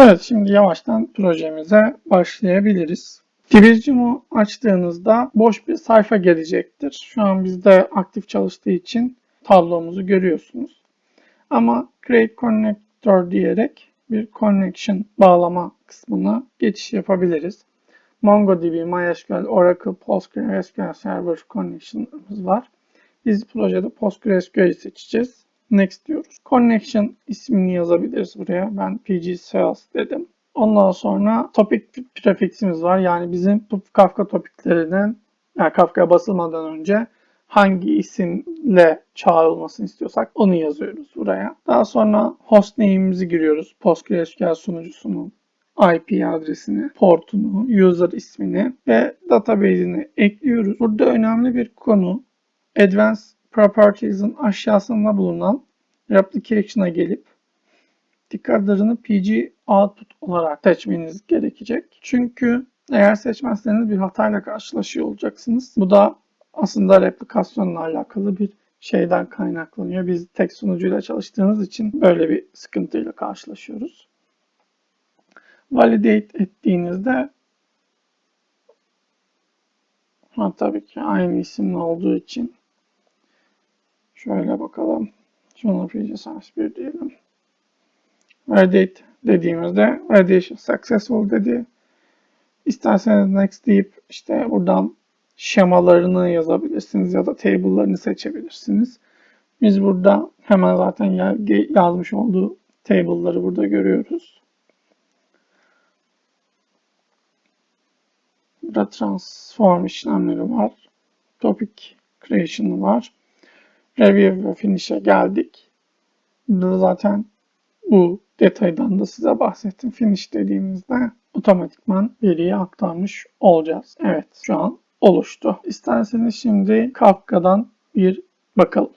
Evet şimdi yavaştan projemize başlayabiliriz. Division'u açtığınızda boş bir sayfa gelecektir. Şu an bizde aktif çalıştığı için tablomuzu görüyorsunuz. Ama Create Connector diyerek bir connection bağlama kısmına geçiş yapabiliriz. MongoDB, MySQL, Oracle, PostgreSQL Server Connection'ımız var. Biz projede PostgreSQL'i seçeceğiz. Next diyoruz. Connection ismini yazabiliriz buraya. Ben PG Sales dedim. Ondan sonra topic prefiximiz var. Yani bizim Kafka topiklerinin yani Kafka'ya basılmadan önce hangi isimle çağrılmasını istiyorsak onu yazıyoruz buraya. Daha sonra hostname'imizi giriyoruz. PostgreSQL sunucusunun IP adresini, portunu, user ismini ve database'ini ekliyoruz. Burada önemli bir konu Advanced Properties'in aşağısında bulunan Replication'a gelip dikkatlerini PG output olarak seçmeniz gerekecek. Çünkü eğer seçmezseniz bir hatayla karşılaşıyor olacaksınız. Bu da aslında replikasyonla alakalı bir şeyden kaynaklanıyor. Biz tek sunucuyla çalıştığımız için böyle bir sıkıntıyla karşılaşıyoruz. Validate ettiğinizde ha, tabii ki aynı isimli olduğu için şöyle bakalım. PG Science 1 diyelim. Validate dediğimizde validation successful dedi. İsterseniz next deyip işte buradan şemalarını yazabilirsiniz ya da table'larını seçebilirsiniz. Biz burada hemen zaten yazmış olduğu table'ları burada görüyoruz. Burada transform işlemleri var. Topic creation var. Review ve finish'e geldik. Burada zaten bu detaydan da size bahsettim. Finish dediğimizde otomatikman veriyi aktarmış olacağız. Evet şu an oluştu. İsterseniz şimdi Kafka'dan bir bakalım.